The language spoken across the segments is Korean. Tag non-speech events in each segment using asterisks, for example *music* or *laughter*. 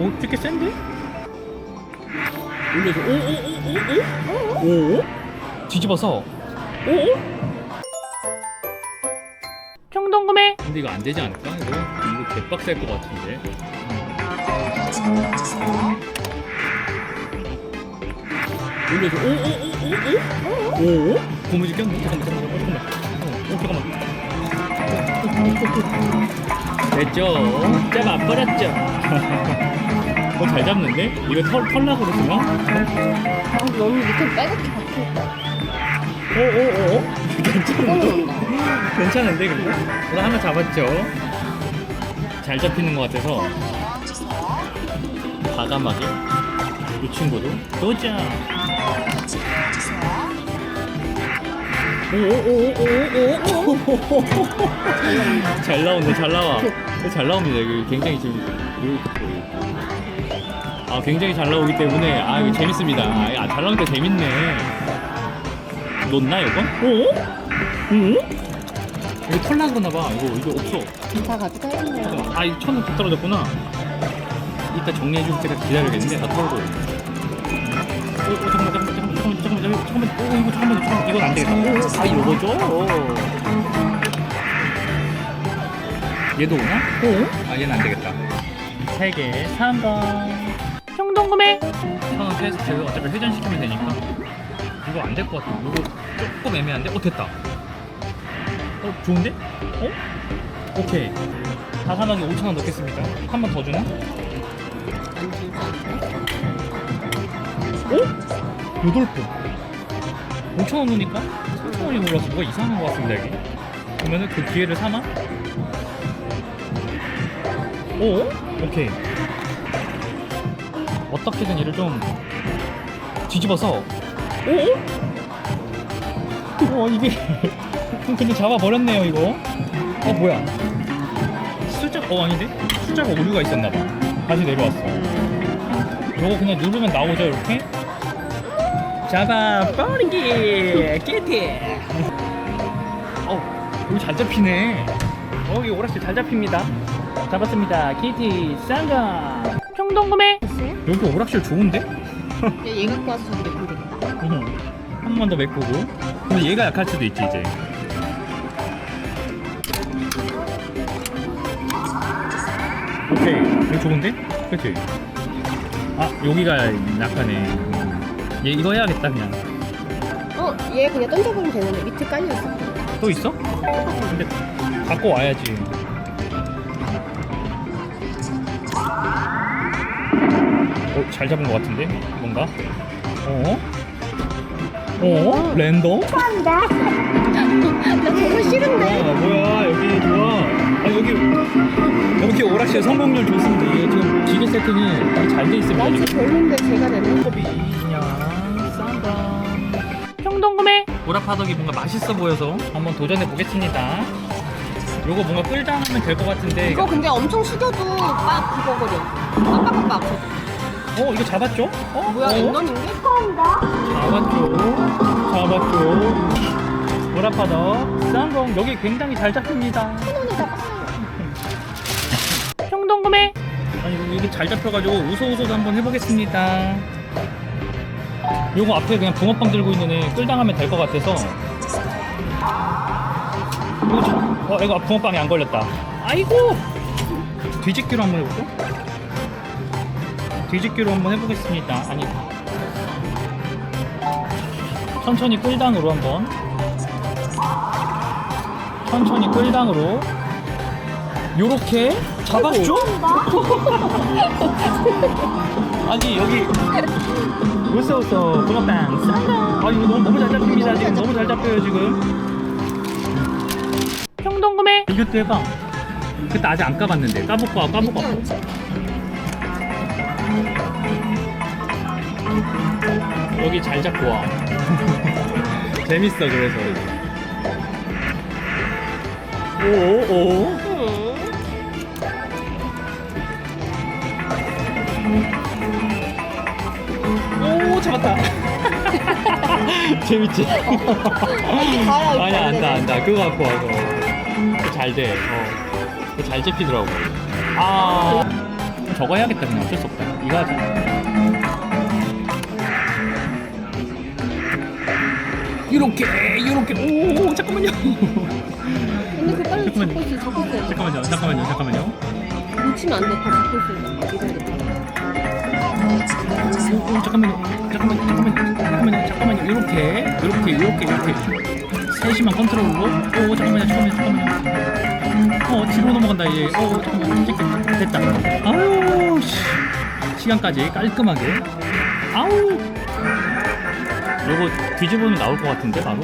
어, 되게 센데? 올려서 오오오오오 오? 오? 뒤집어서 오? 충동 구매. 근데 이거 안 되지 않을까? 이거 이거 개빡셀 것 같은데. 올려서 오오오오오 오? 고무줄 꼈네? 잠깐만 잠깐만 잠깐만. 어, 잠깐만. 됐죠? 잡아 버렸죠? 너잘 잡는데? 이거 털, 털라 그러시나? 아, 너무 밑에 빨갛게 박혀있다. 오오오? 괜찮은데? 괜찮은데 그거? 나 하나 잡았죠? 잘 잡히는 것 같아서 과감하게 이 친구도 도전! 잘 나온다, 잘 나와. 잘 나옵니다. 이거 굉장히 지금 이거 아 굉장히 잘 나오기 때문에 아 이거 재밌습니다. 아, 아 잘 나오니까 재밌네. 놓나 이거? 어? 응? 이거 털난 거나 봐. 이거 이거 없어. 다 같이 떨어졌네. 아, 이 천은 다 떨어졌구나. 이따 정리해 줄 때까지 기다려야겠는데 다 털고. 어, 어 잠깐 잠깐 잠깐만, 잠깐만, 잠깐만, 어, 이거 잠깐만, 잠깐만, 이건 안 되겠다. 어, 아, 이거죠? 얘도 오나? 어? 아, 얘는 안 되겠다. 세 개, 3번. 평동구매. 천원 제가 어차피 회전시키면 되니까. 이거 안 될 것 같아. 이거 조금 애매한데? 어, 됐다. 어, 좋은데? 어? 오케이. 다산하게 5천원 넣겠습니다. 한 번 더 주나? 어? 8번. 5천원 넣으니까 3천원이 올라서 뭐가 이상한 것 같습니다, 이게. 그러면은 그 기회를 삼아? 오? 오케이. 어떻게든 얘를 좀 뒤집어서. 오? 어, 이게. *laughs* 근데 잡아버렸네요, 이거. 어, 뭐야. 숫자, 어, 아닌데? 숫자가 오류가 있었나봐. 다시 내려왔어. 요거 그냥 누르면 나오죠, 이렇게? 잡아, 버리기! 끼티! 어, 여기 잘 잡히네. 어, 여기 오락실 잘 잡힙니다. 잡았습니다. 키티, 쌍가! 평동구매! 여기 오락실 좋은데? 얘 갖고 저기 내면 되겠다. 한 번 더 메꾸고. 근데 얘가 약할 수도 있지, 이제. 오케이. 이거 좋은데? 그치? 아, 여기가 약하네. 얘 이거 해야겠다, 그냥. 어, 얘 그냥 던져보면 되는데 밑에 깔려있어. 또 있어? 근데 갖고 와야지. 어, 잘 잡은 것 같은데? 뭔가? 어? 어? 랜덤? 나 저거 싫은데? 아, 뭐야 여기 좋아 아 여기 여기 오락실 성공률 좋습니다 이게 지금 기계 세팅이 되게 잘돼 있습니다 난 진짜 별론데 제가 내는 커비 인형 싼다 평동구매 보라파덕이 뭔가 맛있어 보여서 한번 도전해 보겠습니다 요거 뭔가 끌다 하면 될 것 같은데 이거 근데 엄청 숙여도 빡 그거거려. 빡빡빡빡 아파. 어 이거 잡았죠? 어? 뭐야, 어? 랜덤인데? 잡았죠 잡았죠 보라파덕 쌍공 여기 굉장히 잘 잡힙니다. 평동구매 아니 이게 잘 잡혀가지고 우소우소도 한번 해보겠습니다. 요거 앞에 그냥 붕어빵 들고 있는 애 끌당하면 될 것 같아서. 이거 참- 어 이거 붕어빵이 안 걸렸다. 아이고! 뒤집기로 한번 해볼까? 뒤집기로 한번 해보겠습니다. 아니. 천천히 끌당으로 한번. 천천히 끌당으로 요렇게 잡았죠? *laughs* 아니 여기. 웃어 웃어 붕어빵 아 이거 너무, 너무 잘 잡힙니다. 지금 너무 잘 잡혀요 지금. 평동구매. 이것도 해봐. 그때 아직 안 까봤는데. 와 괜찮지? 여기 잘 잡고 와. *laughs* 재밌어 그래서. 오오 응. 오 잡았다. *laughs* 재밌지? 아니야 안 안다 되네. 안다. 그거 갖고 와 그거 잘 돼. 어. 그거 잘 잡히더라고. 아잘 저거 해야겠다 그냥. 어쩔 수 없다. 이거 하자. 이렇게 이렇게. 오 잠깐만요. 근데 그 빨리 잠깐만요. 잡고 있어 잡고 있어 잠깐만요 잠깐만요. 잠깐만요 놓치면 안 돼. 다 잡고 있어 이거 오, 오, 잠깐만요. 잠깐만요. 잠깐만요. 잠깐만요. 잠깐만요. 이렇게 이렇게 이렇게 이렇게. 세심한 컨트롤로. 오 잠깐만요. 잠깐만요. 잠깐만요. 어 뒤로 넘어간다 얘 어, 잠깐만 찍- 됐다. 아우 씨. 시간까지 깔끔하게. 아우. 요거 뒤집으면 나올 것 같은데 바로?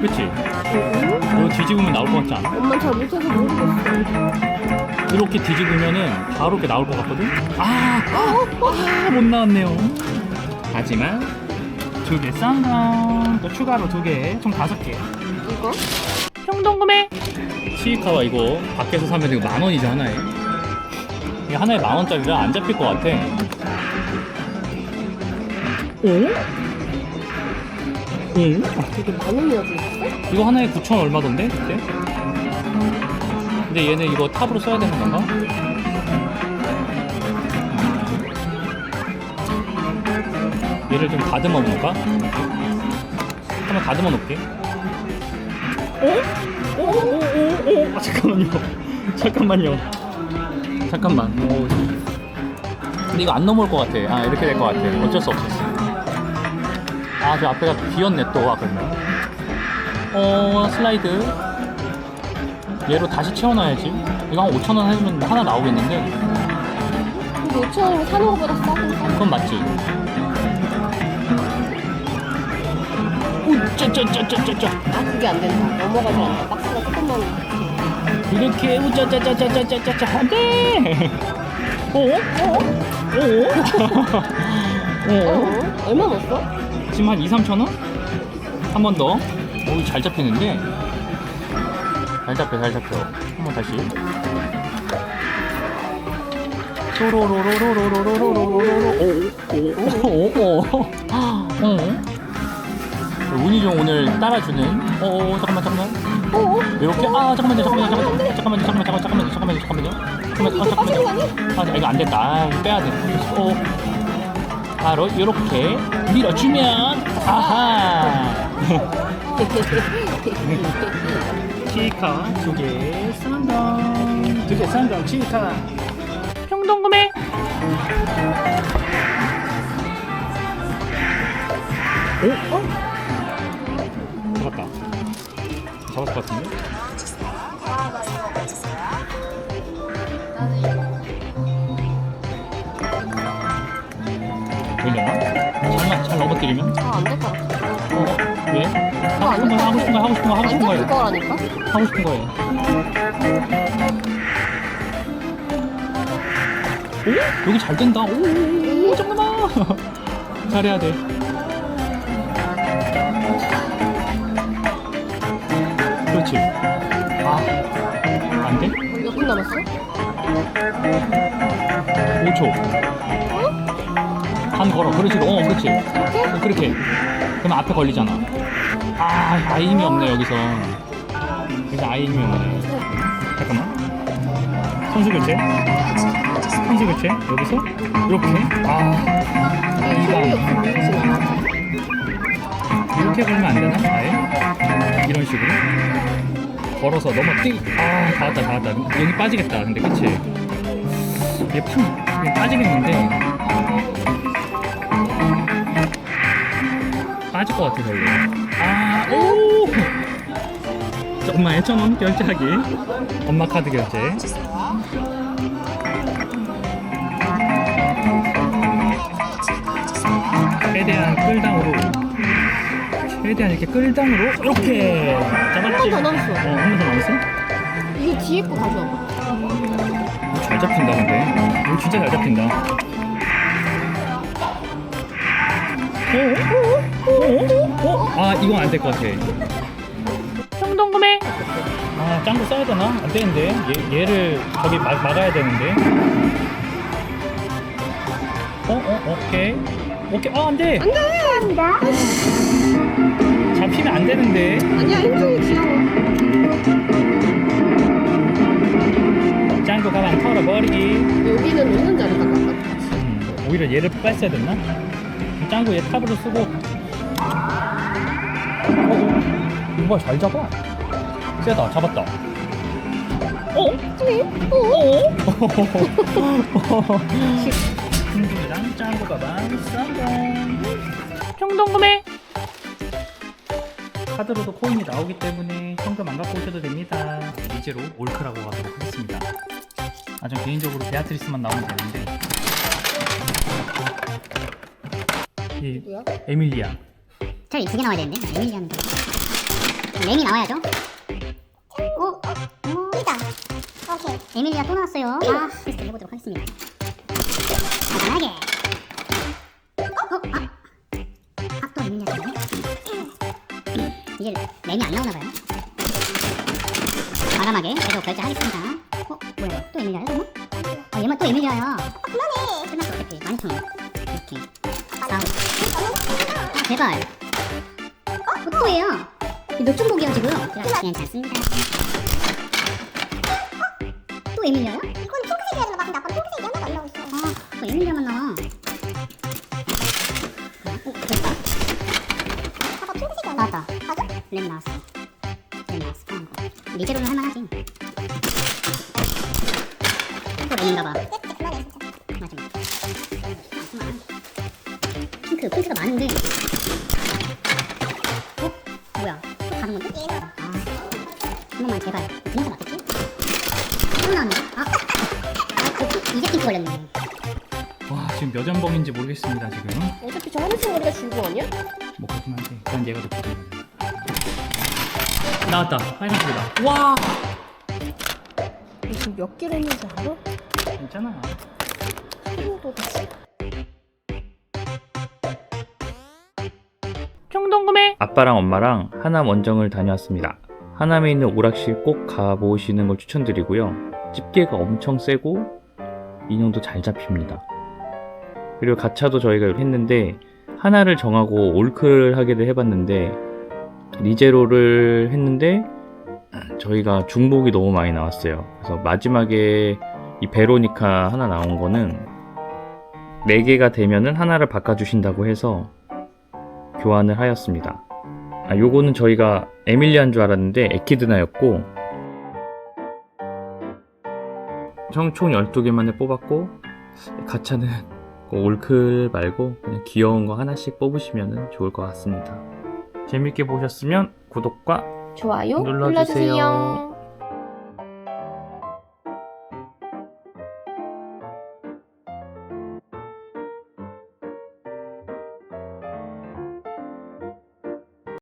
그치? 이거 뒤집으면 나올 것 같지 않아? 엄마 잘 못해서 모르겠어 이렇게 뒤집으면은 바로 이렇게 나올 것 같거든? 아, 아, 못 나왔네요. 하지만 두 개 쌍당 또 추가로 두 개, 총 다섯 개. 이거? 평동구매. 시이카와 이거 밖에서 사면 이거 만 원이죠 하나에. 이게 하나에 만 원짜리라 안 잡힐 것 같아. 오? 오? 되게 만 원이어도 있어? 이거 하나에 9천 얼마던데 그때? 근데 얘는 이거 탑으로 써야 되는 건가? 얘를 좀 다듬어 볼까? 한번 다듬어 놓을게. 어? 오? 오? 오? 오? 오? 아, 잠깐만요. *laughs* 잠깐만요. 잠깐만. 오. 근데 이거 안 넘어올 것 같아. 아 이렇게 될 것 같아. 어쩔 수 없었어. 아 저 앞에가 비었네 또. 아 그러면. 어 슬라이드 얘로 다시 채워놔야지 이거 한 5천원 해주면 하나 나오겠는데 근데 5천 원이면 사는 거보다 싸긴 싸 그건 맞지 우짜짜짜짜짜짜 아 그게 안 된다 넘어가지 않아 박스가 조금만 이렇게 우짜짜짜짜짜짜짜 안돼 어? 어? 어? 어? 어? 얼마 넣었어? 지금 한 2, 3천 원? 한 번 더. 오, 잘 잡히는데? 잘 잡혀, 잘 잡혀. 한번 다시. 또로로로로로로로로로로로. 오, 오, 오, 오. 어? 운이 좀 오늘 따라주는. 어, 어, 잠깐만, 잠깐만. 어? 이렇게, 아, 잠깐만요, 잠깐만요, 잠깐만요, 잠깐만요, 잠깐만요, 잠깐만요, 잠깐만요, 잠깐만요. 잠깐만요, 아, 이렇게 빠지는 거 잠깐만요. 아니야? 아, 이거 안 됐다. 아, 이거 빼야 돼. 어. 바로 이렇게 밀어주면 아하 치카 두개 쌍당 두개 쌍당 치카 평동 구매 오? 어? 잡았다 잡았을 것 같은데? 보이려나? 잘만 잘 넘어뜨리면? 아, 안될것 같아. 어? 왜? 하고 싶은 거 하고 싶은 거 하고 싶은 거 하고 싶은 안 거예요 거라니까? 하고 싶은 거예요. 오? 여기 잘 된다. 오, 잠깐만. *laughs* 잘해야 돼. 그렇지. 아, 안 돼? 몇 분 남았어? 5초. 한 걸어. 그렇지. 어, 그렇지. 어, 그렇게. 그럼 앞에 걸리잖아. 아, 아예 힘이 없네, 여기서. 여기서 아예 힘이 없네. 잠깐만. 선수 교체. 선수 교체. 여기서. 이렇게. 아, 보이지 이렇게 걸면 안 되나? 아예? 이런 식으로. 걸어서 넘어 뛰. 아, 다 왔다, 다 왔다. 여기 빠지겠다. 근데, 그치? 얘 팡, 얘 빠지겠는데. 빠질 것 같아, 별로. 아, 오! 엄마의 천원 결제하기. 엄마 카드 결제. 최대한 끌당으로. 최대한 이렇게 끌당으로 이렇게 잡았지. 한번더 남았어. 어, 한 번 더 남았어? 이거 뒤에 거 가져와봐. 이거 잘 잡힌다 근데 이거 진짜 잘 잡힌다 어? 어? 어? 아 이건 안 될 것 같아 평동구매 아 짱구 써야 되나? 안 되는데 얘, 얘를 저기 막, 막아야 되는데 어? 어? 오케이 오케이 아 안돼 안 돼! 잡히면 안 되는데 아니야, 행동이 귀여워. 짱구 가방 털어버리기. 여기는 놓는 자리가 깎아. 음, 오히려 얘를 뺐어야 됐나? 짱구 얘 탑으로 쓰고. 어, 어. 이거 잘 잡아. 세다, 잡았다. 어? 어? 짱구랑 짱구 가방 성공. 정동구매. 카드로도 코인이 나오기 때문에 현금 안 갖고 오셔도 됩니다. 이제로 올크라고 하도록 하겠습니다. 아, 전 개인적으로 베아트리스만 나오면 되는데. 이 뭐야? 에밀리아. 저기 두개 나와야 되는데. 에밀리아는 램이 나와야죠. 오! 오! 있다. 오케이. 에밀리아 또 나왔어요. 아 테스트 해보도록 하겠습니다. 간단하게. 어? 아! 아, 또 에밀리아 네. 이제 램이 안 나오나봐요. 과감하게 계속 결제하겠습니다. 어? 뭐야. 또 에밀리아야 설마? 어 얘만 또 에밀리아야 아 그만해. 끝났어. 어차피 만총 이렇게 싸우 아, 제발 어? 또 중복이야 지금 괜찮습니다 또 에밀리아야? 이건 핑크색이라서 막힌다. 아빠 핑크색이 하나도 안 나오고 있어. 아 또 에밀리아만 나와 어? 됐다 아빠 핑크색이 안. 나왔다 맞아? 램 나왔어 램 나왔어 어, 리제로는 할만하지 또 진짜. 맞아 핑크 핑크가 많은데 걸렸네. 와, 지금 몇 연봉인지 모르겠습니다, 지금. 어차피 저 하늘색 머리가 주인공 아니야? 뭐 그렇긴 한데 그건 얘가 더 기대돼 나왔다 빨간색이다 와너 지금 몇 개를 했는지 알아? 괜찮아 한도 됐어. 아빠랑 엄마랑 하남 원정을 다녀왔습니다 하남에 있는 오락실 꼭 가보시는 걸 추천드리고요 집게가 엄청 세고 인형도 잘 잡힙니다 그리고 가차도 저희가 했는데 하나를 정하고 올클 하게를 해봤는데 리제로를 했는데 저희가 중복이 너무 많이 나왔어요. 그래서 마지막에 이 베로니카 하나 나온 거는 4개가 되면은 하나를 바꿔주신다고 해서 교환을 하였습니다. 아, 요거는 저희가 에밀리안 줄 알았는데 에키드나였고 총 12개만에 뽑았고 가차는 그 올클 말고 그냥 귀여운 거 하나씩 뽑으시면 좋을 것 같습니다. 재밌게 보셨으면 구독과 좋아요 눌러주세요. 눌러주세요.